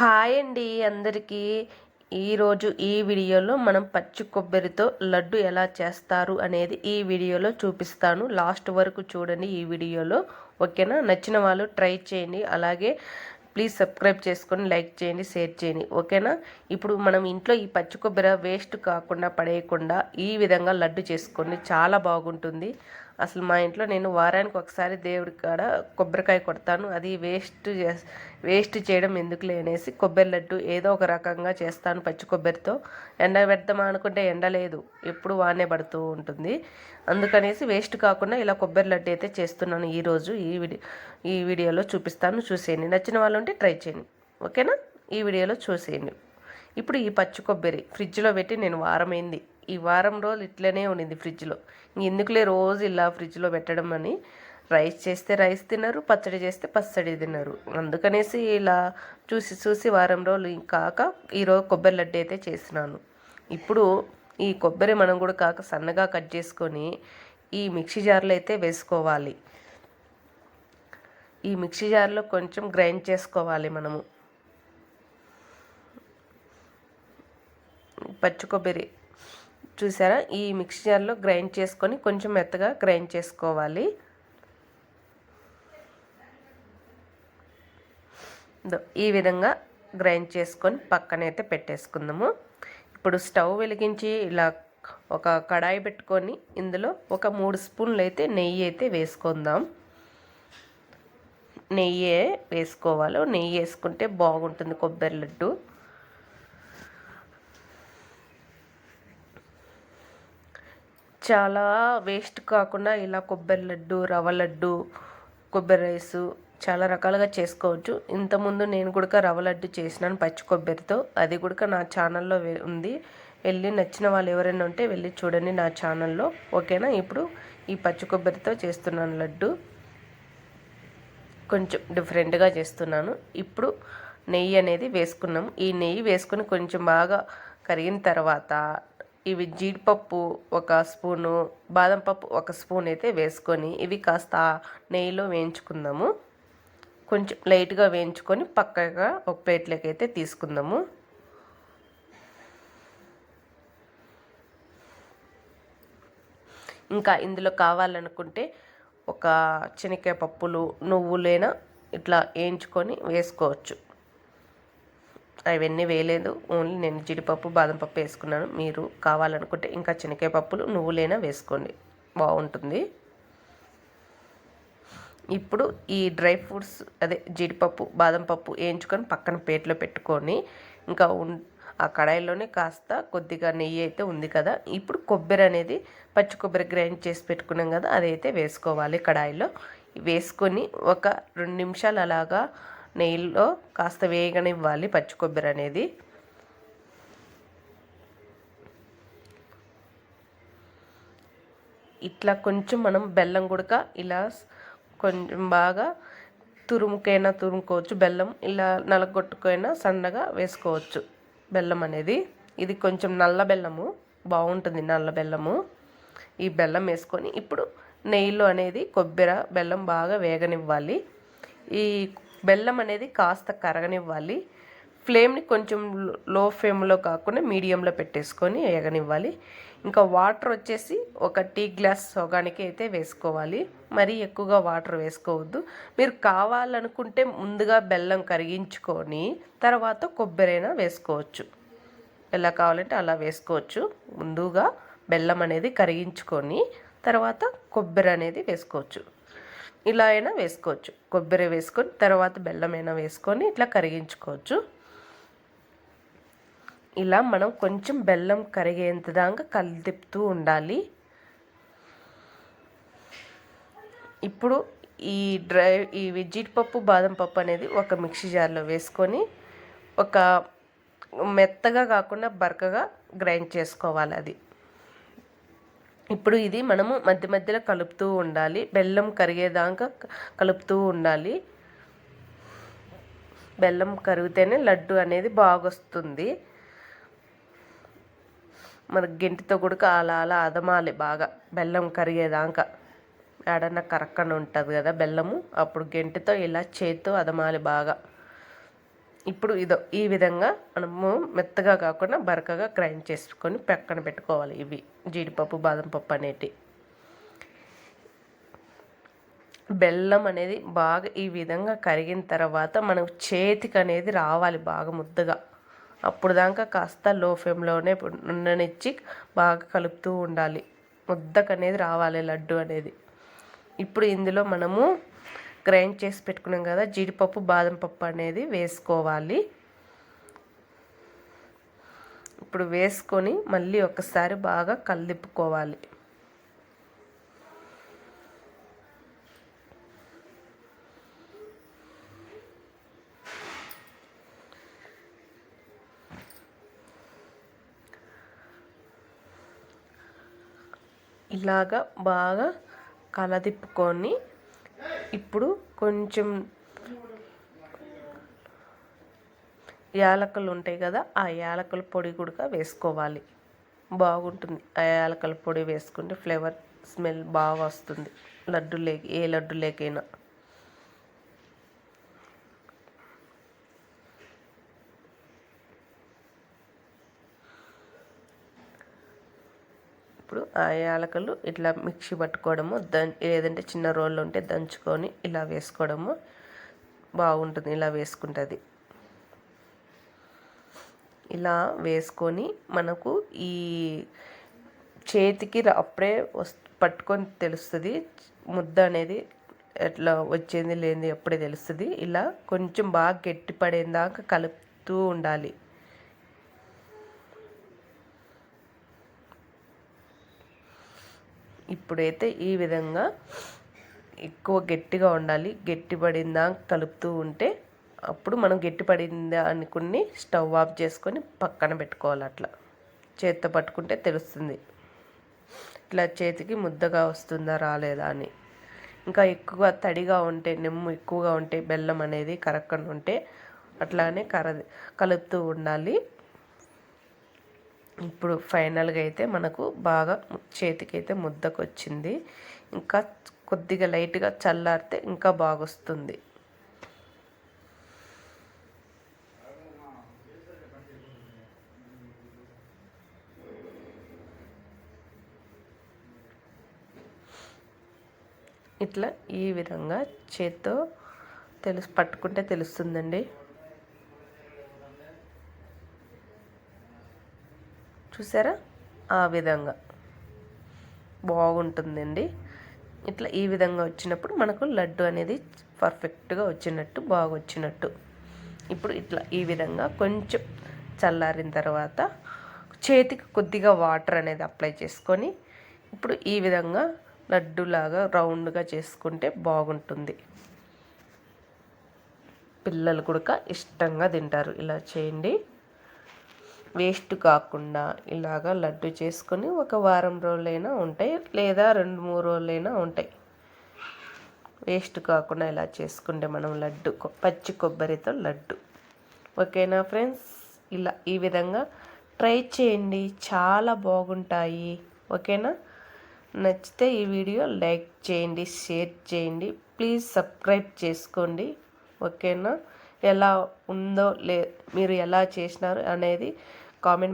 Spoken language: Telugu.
హాయ్ అండి అందరికీ. ఈరోజు ఈ వీడియోలో మనం పచ్చి కొబ్బరితో లడ్డు ఎలా చేస్తారు అనేది ఈ వీడియోలో చూపిస్తాను. లాస్ట్ వరకు చూడండి ఈ వీడియోలో. ఓకేనా? నచ్చిన వాళ్ళు ట్రై చేయండి. అలాగే ప్లీజ్ సబ్స్క్రైబ్ చేసుకొని లైక్ చేయండి షేర్ చేయండి. ఓకేనా? ఇప్పుడు మనం ఇంట్లో ఈ పచ్చి కొబ్బరి వేస్ట్ కాకుండా పడేయకుండా ఈ విధంగా లడ్డు చేసుకోండి. చాలా బాగుంటుంది. అసలు మా ఇంట్లో నేను వారానికి ఒకసారి దేవుడి కాడ కొబ్బరికాయ కొడతాను. అది వేస్ట్ వేస్ట్ చేయడం ఎందుకులే అనేసి కొబ్బరి లడ్డు ఏదో ఒక రకంగా చేస్తాను పచ్చి కొబ్బరితో. ఎండ పెడతామా అనుకుంటే ఎండ లేదు. ఎప్పుడు వానే పడుతూ ఉంటుంది. అందుకనేసి వేస్ట్ కాకుండా ఇలా కొబ్బరి లడ్డు అయితే చేస్తున్నాను ఈరోజు ఈ వీడియో ఈ వీడియోలో చూపిస్తాను. చూసేయండి. నచ్చిన వాళ్ళు ఉంటే ట్రై చేయండి. ఓకేనా? ఈ వీడియోలో చూసేయండి. ఇప్పుడు ఈ పచ్చి కొబ్బరి ఫ్రిడ్జ్లో పెట్టి నేను వారమైంది. ఈ వారం రోజులు ఇట్లనే ఉండింది ఫ్రిడ్జ్లో. ఎందుకులే రోజు ఇలా ఫ్రిడ్జ్లో పెట్టడం అని? రైస్ చేస్తే రైస్ తిన్నారు పచ్చడి చేస్తే పచ్చడి తిన్నారు అందుకనేసి ఇలా చూసి చూసి వారం రోజులు కాక ఈరోజు కొబ్బరి లడ్డు అయితే చేసినాను. ఇప్పుడు ఈ కొబ్బరి మనం కూడా కాక సన్నగా కట్ చేసుకొని ఈ మిక్సీ జార్లో అయితే వేసుకోవాలి. ఈ మిక్సీ జార్లో కొంచెం గ్రైండ్ చేసుకోవాలి మనము. పచ్చి కొబ్బరి చూసారా? ఈ మిక్స్చర్లో గ్రైండ్ చేసుకొని కొంచెం మెత్తగా గ్రైండ్ చేసుకోవాలి. ఈ విధంగా గ్రైండ్ చేసుకొని పక్కనైతే పెట్టేసుకుందాము. ఇప్పుడు స్టవ్ వెలిగించి ఇలా ఒక కడాయి పెట్టుకొని ఇందులో ఒక మూడు స్పూన్లు అయితే నెయ్యి అయితే వేసుకుందాం. నెయ్యి వేసుకోవాలి. నెయ్యి వేసుకుంటే బాగుంటుంది కొబ్బరి లడ్డు. చాలా వేస్ట్ కాకుండా ఇలా కొబ్బరి లడ్డు రవ్వ లడ్డు కొబ్బరి రైసు చాలా రకాలుగా చేసుకోవచ్చు. ఇంతకుముందు నేను కూడా రవ్వ లడ్డు చేసినాను పచ్చి కొబ్బరితో. అది కూడా నా ఛానల్లో ఉంది. వెళ్ళి నచ్చిన వాళ్ళు ఎవరైనా ఉంటే వెళ్ళి చూడండి నా ఛానల్లో. ఓకేనా? ఇప్పుడు ఈ పచ్చి కొబ్బరితో చేస్తున్నాను లడ్డు. కొంచెం డిఫరెంట్గా చేస్తున్నాను. ఇప్పుడు నెయ్యి అనేది వేసుకున్నాం. ఈ నెయ్యి వేసుకుని కొంచెం బాగా కరిగిన తర్వాత ఇవి జీడిపప్పు ఒక స్పూను బాదం పప్పు ఒక స్పూన్ అయితే వేసుకొని ఇవి కాస్త నెయ్యిలో వేయించుకుందాము. కొంచెం లైట్గా వేయించుకొని పక్కగా ఒక ప్లేట్లోకి అయితే తీసుకుందాము. ఇంకా ఇందులో కావాలనుకుంటే ఒక శనక్కాయ పప్పులు నువ్వులైనా ఇట్లా వేయించుకొని వేసుకోవచ్చు. అవన్నీ వేయలేదు. ఓన్లీ నేను జీడిపప్పు బాదం పప్పు వేసుకున్నాను. మీరు కావాలనుకుంటే ఇంకా శనగకాయ పప్పులు నువ్వులైనా వేసుకోండి. బాగుంటుంది. ఇప్పుడు ఈ డ్రై ఫ్రూట్స్ అదే జీడిపప్పు బాదం పప్పు వేయించుకొని పక్కన పేట్లో పెట్టుకొని ఇంకా ఆ కడాయిలోనే కాస్త కొద్దిగా నెయ్యి అయితే ఉంది కదా. ఇప్పుడు కొబ్బరి అనేది పచ్చి కొబ్బరి గ్రైండ్ చేసి పెట్టుకున్నాం కదా అదైతే వేసుకోవాలి కడాయిలో. వేసుకొని ఒక రెండు నిమిషాలు అలాగా నెయ్యిలో కాస్త వేగనివ్వాలి పచ్చి కొబ్బరి అనేది. ఇట్లా కొంచెం మనం బెల్లం గుడక ఇలా కొంచెం బాగా తురుముకైనా తురుముకోవచ్చు. బెల్లం ఇలా నలగొట్టుకైనా సన్నగా వేసుకోవచ్చు బెల్లం అనేది. ఇది కొంచెం నల్ల బెల్లము బాగుంటుంది నల్ల బెల్లము. ఈ బెల్లం వేసుకొని ఇప్పుడు నెయ్యిలో అనేది కొబ్బరి బెల్లం బాగా వేగనివ్వాలి. ఈ బెల్లం అనేది కాస్త కరగనివ్వాలి. ఫ్లేమ్ని కొంచెం లో ఫ్లేమ్లో కాకుండా మీడియంలో పెట్టేసుకొని ఎగనివ్వాలి ఇంకా వాటర్ వచ్చేసి ఒక టీ గ్లాస్ సోగానికి అయితే వేసుకోవాలి. మరీ ఎక్కువగా వాటర్ వేసుకోవద్దు. మీరు కావాలనుకుంటే ముందుగా బెల్లం కరిగించుకొని తర్వాత కొబ్బరైనా వేసుకోవచ్చు. ఎలా కావాలంటే అలా వేసుకోవచ్చు. ముందుగా బెల్లం అనేది కరిగించుకొని తర్వాత కొబ్బరి అనేది వేసుకోవచ్చు. ఇలా అయినా వేసుకోవచ్చు. కొబ్బరి వేసుకొని తర్వాత బెల్లం అయినా వేసుకొని ఇట్లా కరిగించుకోవచ్చు. ఇలా మనం కొంచెం బెల్లం కరిగేంత దాకా కలిదిప్పుతూ ఉండాలి. ఇప్పుడు ఈ డ్రై ఈ జీడిపప్పు బాదం పప్పు అనేది ఒక మిక్సీ జార్లో వేసుకొని ఒక మెత్తగా కాకుండా బరకగా గ్రైండ్ చేసుకోవాలి అది. ఇప్పుడు ఇది మనము మధ్య మధ్యలో కలుపుతూ ఉండాలి. బెల్లం కరిగేదాకా కలుపుతూ ఉండాలి. బెల్లం కరిగితేనే లడ్డు అనేది బాగొస్తుంది. మన గెంటితో కూడా అలా అలా అదమాలి బాగా. బెల్లం కరిగేదాకా. ఏడన్నా కరక్కన ఉంటుంది కదా బెల్లము. అప్పుడు గెంటితో ఇలా చేత్తో అదమాలి బాగా. ఇప్పుడు ఇదో ఈ విధంగా మనము మెత్తగా కాకుండా బరకగా గ్రైండ్ చేసుకొని పక్కన పెట్టుకోవాలి ఇవి. జీడిపప్పు బాదం పప్పు అనేటి. బెల్లం అనేది బాగా ఈ విధంగా కరిగిన తర్వాత మనకు చేతికి అనేది రావాలి బాగా ముద్దగా. అప్పుడు దాకా కాస్త లో ఫ్లేమ్లోనే ఉండనిచ్చి బాగా కలుపుతూ ఉండాలి. ముద్దకు అనేది రావాలి లడ్డు అనేది. ఇప్పుడు ఇందులో మనము గ్రైండ్ చేసి పెట్టుకున్నాం కదా జీడిపప్పు బాదం పప్పు అనేది వేసుకోవాలి. ఇప్పుడు వేసుకొని మళ్ళీ ఒకసారి బాగా కలదిప్పుకోవాలి ఇలాగా బాగా కలదిప్పుకొని ఇప్పుడు కొంచెం యాలకులు ఉంటాయి కదా ఆ యాలకుల పొడి కూడా వేసుకోవాలి. బాగుంటుంది. ఆ యాలకుల పొడి వేసుకుంటే ఫ్లేవర్ స్మెల్ బాగా వస్తుంది. లడ్డు లేక ఏ లడ్డు లేకైనా. ఇప్పుడు ఆ యాలకలు ఇట్లా మిక్సీ పట్టుకోవడము దం ఏదంటే చిన్న రోళ్ళు ఉంటే దంచుకొని ఇలా వేసుకోవడము. బాగుంటుంది ఇలా వేసుకుంటుంది. ఇలా వేసుకొని మనకు ఈ చేతికి అప్పుడే వస్ పట్టుకొని తెలుస్తుంది. ముద్ద అనేది ఎట్లా వచ్చింది లేనిది అప్పుడే తెలుస్తుంది. ఇలా కొంచెం బాగా గట్టిపడేదాకా కలుపుతూ ఉండాలి. ఇప్పుడైతే ఈ విధంగా ఎక్కువ గట్టిగా ఉండాలి. గట్టి పడిందా కలుపుతూ ఉంటే అప్పుడు మనం గట్టి పడిందా అనుకుని స్టవ్ ఆఫ్ చేసుకొని పక్కన పెట్టుకోవాలి అట్లా. చేత్తో పట్టుకుంటే తెలుస్తుంది. ఇట్లా చేతికి ముద్దగా వస్తుందా రాలేదా అని. ఇంకా ఎక్కువ తడిగా ఉంటే నిమ్ము ఎక్కువగా ఉంటే బెల్లం అనేది కరక్కని ఉంటే అట్లానే కర కలుపుతూ ఉండాలి. ఇప్పుడు ఫైనల్గా అయితే మనకు బాగా చేతికైతే ముద్దకొచ్చింది. ముద్దకు వచ్చింది ఇంకా కొద్దిగా లైట్గా చల్లారితే ఇంకా బాగొస్తుంది. ఇట్లా ఈ విధంగా చేత్తో తెలుసు పట్టుకుంటే తెలుస్తుందండి. చూసారా? ఆ విధంగా. బాగుంటుందండి. ఇట్లా ఈ విధంగా వచ్చినప్పుడు మనకు లడ్డు అనేది పర్ఫెక్ట్గా వచ్చినట్టు బాగా వచ్చినట్టు ఇప్పుడు ఇట్లా ఈ విధంగా కొంచెం చల్లారిన తర్వాత చేతికి కొద్దిగా వాటర్ అనేది అప్లై చేసుకొని ఇప్పుడు ఈ విధంగా లడ్డులాగా రౌండ్గా చేసుకుంటే బాగుంటుంది. పిల్లలు కూడా ఇష్టంగా తింటారు. ఇలా చేయండి. వేస్ట్ కాకుండా ఇలాగ లడ్డు చేసుకొని ఒక వారం రోజులైనా ఉంటాయి లేదా రెండు మూడు రోజులైనా ఉంటాయి. వేస్ట్ కాకుండా ఇలా చేసుకుంటే మనం లడ్డు పచ్చి కొబ్బరితో లడ్డు. ఓకేనా ఫ్రెండ్స్? ఇలా ఈ విధంగా ట్రై చేయండి. చాలా బాగుంటాయి. ఓకేనా? నచ్చితే ఈ వీడియో లైక్ చేయండి షేర్ చేయండి. ప్లీజ్ సబ్స్క్రైబ్ చేసుకోండి. ఓకేనా? ఎలా ఉందో లే మీరు ఎలా చేసినారు అనేది కామెంట్